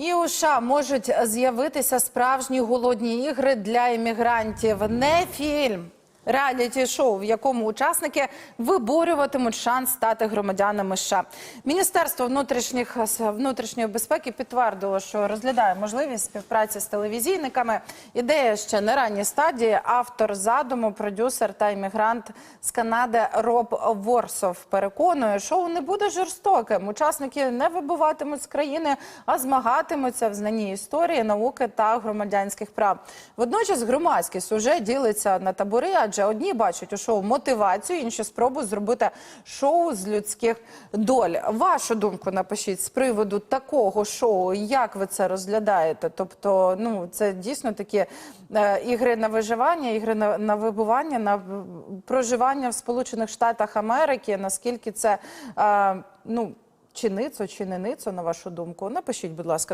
І у США можуть з'явитися справжні голодні ігри для іммігрантів. Не фільм. Реаліті-шоу, в якому учасники виборюватимуть шанс стати громадянами США. Міністерство внутрішніх внутрішньої безпеки підтвердило, що розглядає можливість співпраці з телевізійниками. Ідея ще на ранній стадії. Автор задуму, продюсер та іммігрант з Канади Роб Ворсов переконує, шоу не буде жорстоким. Учасники не вибуватимуть з країни, а змагатимуться в знанні історії, науки та громадянських прав. Водночас громадськість уже ділиться на табори, адже одні бачать у шоу мотивацію, інші спробують зробити шоу з людських доль. Вашу думку напишіть з приводу такого шоу. Як ви це розглядаєте? Тобто, ну це дійсно такі е, ігри на виживання, ігри на, на вибування, на проживання в Сполучених Штатах Америки. Наскільки це е, ну чиницо чи не ницо, на вашу думку? Напишіть, будь ласка.